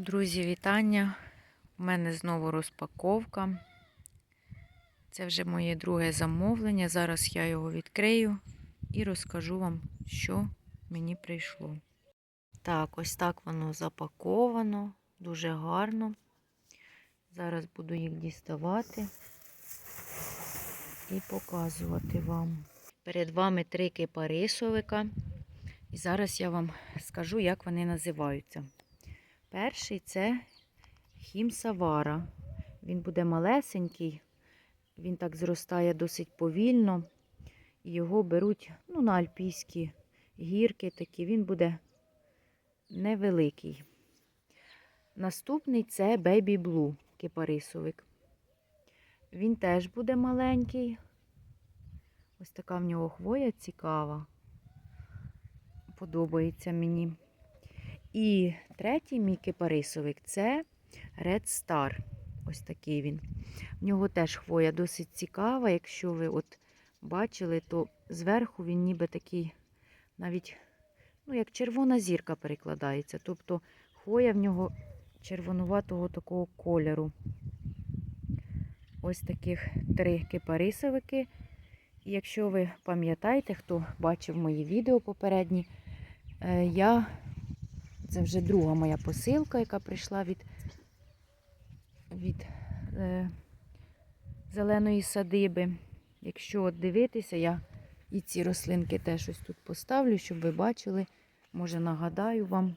Друзі, вітання! У мене знову розпаковка. Це вже моє друге замовлення. Зараз я його відкрию і розкажу вам, що мені прийшло. Так, ось так воно запаковано, дуже гарно. Зараз буду їх діставати і показувати вам. Перед вами три кипарисовика. І зараз я вам скажу, як вони називаються. Перший це хімсавара. Він буде малесенький, він так зростає досить повільно. Його беруть ну, на альпійські гірки такі, він буде невеликий. Наступний це Baby Blue кипарисовик. Він теж буде маленький. Ось така в нього хвоя цікава. Подобається мені. І третій мій кипарисовик це Red Star. Ось такий він. В нього теж хвоя досить цікава. Якщо ви от бачили, то зверху він ніби такий, навіть, ну, як червона зірка перекладається. Тобто хвоя в нього червонуватого такого кольору. Ось таких три кипарисовики. І якщо ви пам'ятаєте, хто бачив мої відео попередні, е, я це вже друга моя посилка, яка прийшла від від е, зеленої садиби. Якщо от дивитися, я і ці рослинки теж ось тут поставлю, щоб ви бачили. Може, нагадаю вам.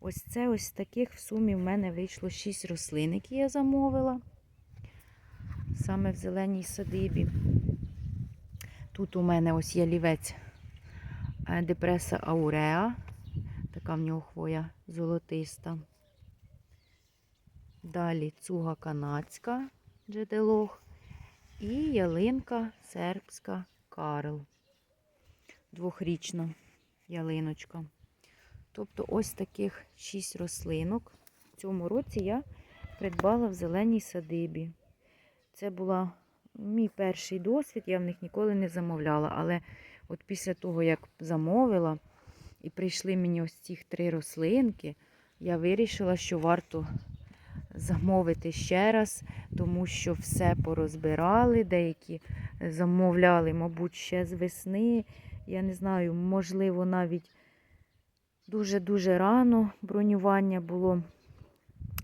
Ось це ось таких в сумі в мене вийшло 6 рослин, які я замовила. Саме в зеленій садибі. Тут у мене ось є лівець е, депреса ауреа. Така хвоя золотиста. Далі цуга канадська джеделох і ялинка сербська Карл. Двохрічна ялиночка. Тобто ось таких шість рослинок. В цьому році я придбала в зеленій садибі. Це була мій перший досвід, я в них ніколи не замовляла. Але от після того, як замовила, і прийшли мені ось ці три рослинки, я вирішила, що варто замовити ще раз, тому що все порозбирали, деякі замовляли, мабуть, ще з весни. Я не знаю, можливо, навіть дуже-дуже рано бронювання було,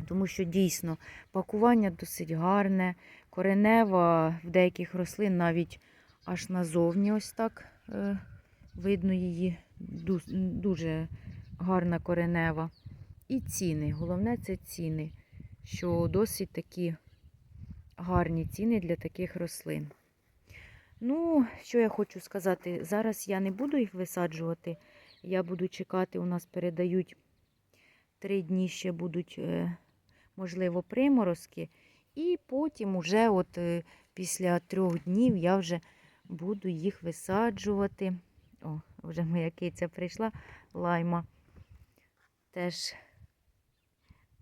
тому що дійсно пакування досить гарне, коренева в деяких рослин навіть аж назовні ось так е, видно її дуже гарна коренева. І ціни. Головне це ціни, що досить такі гарні ціни для таких рослин. Ну, що я хочу сказати, зараз я не буду їх висаджувати. Я буду чекати, у нас передають три дні ще будуть, е, можливо, приморозки. І потім, уже от е, після трьох днів, я вже буду їх висаджувати. О, вже моя киця прийшла, лайма. Теж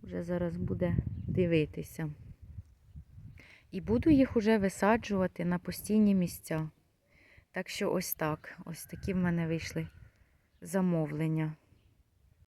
вже зараз буде дивитися. І буду їх уже висаджувати на постійні місця. Так що ось так. Ось такі в мене вийшли замовлення.